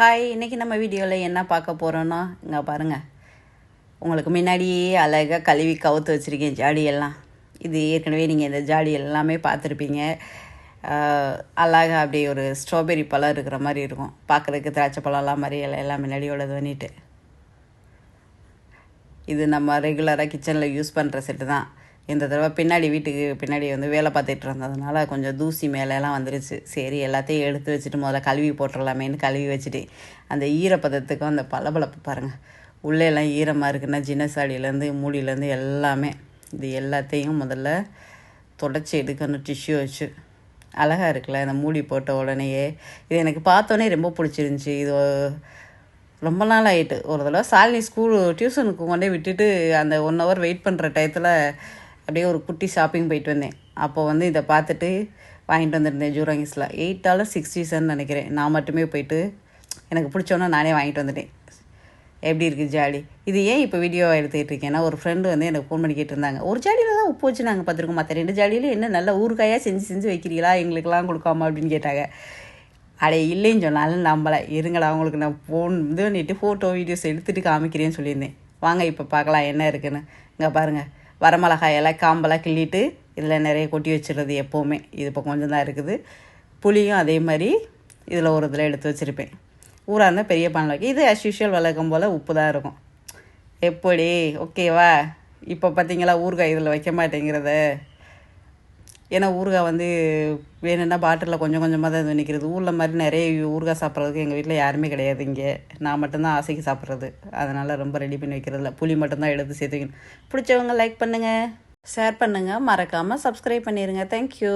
Hi இன்றைக்கி நம்ம வீடியோவில் என்ன பார்க்க போகிறோன்னா இங்கே பாருங்கள் உங்களுக்கு முன்னாடியே அழகாக கழுவி கவுத்து வச்சுருக்கேன் ஜாடியெல்லாம் இது ஏற்கனவே நீங்கள் இந்த ஜாடி எல்லாமே பார்த்துருப்பீங்க. அழகாக அழகா அப்படியே ஒரு ஸ்ட்ராபெரி பழம் இருக்கிற மாதிரி இருக்கும். பார்க்குறதுக்கு திராட்சை பழம்லாம் மாதிரி எல்லாம் எல்லாம் முன்னாடியோடது பண்ணிட்டு இது நம்ம ரெகுலராக கிச்சனில் யூஸ் பண்ணுற செட்டு தான். இந்த தடவை பின்னாடி வீட்டுக்கு பின்னாடி வந்து வேலை பார்த்துட்டு இருந்ததுனால கொஞ்சம் தூசி மேலெல்லாம் வந்துருச்சு. சரி எல்லாத்தையும் எடுத்து வச்சுட்டு முதல்ல கழுவி போட்டுடலாமேன்னு கழுவி வச்சுட்டு அந்த ஈரப்பதத்துக்கும் அந்த பளபளப்பு பாருங்கள் உள்ளே எல்லாம் ஈரமாக இருக்குன்னா ஜினசாடியிலேருந்து மூடியிலேருந்து எல்லாமே இது எல்லாத்தையும் முதல்ல தொடச்சி எடுக்கணும் டிஷ்யூ வச்சு. அழகாக இருக்குல்ல இந்த மூடி போட்ட உடனேயே. இது எனக்கு பார்த்தோன்னே ரொம்ப பிடிச்சிருந்துச்சி. இது ரொம்ப நாள் ஆயிட்டு ஒரு தடவை சாலினி ஸ்கூல் டியூஷனுக்கு கொண்டே விட்டுட்டு அந்த ஒன் ஹவர் வெயிட் பண்ணுற டயத்தில் அப்படியே ஒரு குட்டி ஷாப்பிங் போயிட்டு வந்தேன். அப்போ வந்து இதை பார்த்துட்டு வாங்கிட்டு வந்திருந்தேன் ஜூராங்கிஸில். எயிட் டாலர் சிக்ஸ்டீசன் நினைக்கிறேன். நான் மட்டுமே போயிட்டு எனக்கு பிடிச்சோன்னா நானே வாங்கிட்டு வந்துட்டேன். எப்படி இருக்குது ஜாடி இது ஏன் இப்போ வீடியோ எடுத்துக்கிட்டு இருக்கேன்னா ஒரு ஃப்ரெண்டு வந்து எனக்கு ஃபோன் பண்ணி கேட்டிருந்தாங்க. ஒரு ஜாடியில் தான் உப்பு வச்சு நாங்கள் பார்த்துருக்கோம். மற்ற ரெண்டு ஜாடியிலும் என்ன நல்ல ஊறுகாயாக செஞ்சு செஞ்சு வைக்கிறீங்களா? எங்களுக்கெல்லாம் கொடுக்காம அப்படின்னு கேட்டாங்க. அடே இல்லைன்னு சொன்னாலும் நம்பலை. இருங்களா அவங்களுக்கு நான் ஃபோன் இது பண்ணிட்டு ஃபோட்டோ வீடியோஸ் எடுத்துகிட்டு காமிக்கிறேன்னு சொல்லியிருந்தேன். வாங்க இப்போ பார்க்கலாம் என்ன இருக்குன்னு. இங்கே பாருங்கள் வரமிளகாயெல்லாம் காம்பெல்லாம் கிள்ளிட்டு இதில் நிறைய கொட்டி வச்சிடுறது எப்போவுமே. இது இப்போ கொஞ்சம் தான் இருக்குது. புளியும் அதே மாதிரி இதில் ஒரு இதில் எடுத்து வச்சுருப்பேன். ஊராக இருந்தால் பெரிய பானில் வைக்க. இது அஸ் யூஷுவல் வழக்கம் போல் உப்பு தான் இருக்கும் எப்படி ஓகேவா இப்போ பார்த்தீங்களா ஊறுகாய் இதில் வைக்க மாட்டேங்கிறத. ஏன்னா ஊறுகாய் வந்து வேணும்னா பாட்டிலில் கொஞ்சம் கொஞ்சமாக தான் இது நிற்கிறது ஊரில் மாதிரி நிறைய ஊறுகாய் சாப்பிட்றதுக்கு எங்கள் வீட்டில் யாருமே கிடையாது இங்கே. நான் மட்டும்தான் ஆசைக்கு சாப்பிட்றது. அதனால் ரொம்ப ரெடி பண்ணி வைக்கிறதில்ல. புளி மட்டும்தான் எடுத்து சேர்த்துக்கணும் பிடிச்சவங்க லைக் பண்ணுங்கள் ஷேர் பண்ணுங்கள் மறக்காமல் சப்ஸ்கிரைப் பண்ணிடுங்க தேங்க்யூ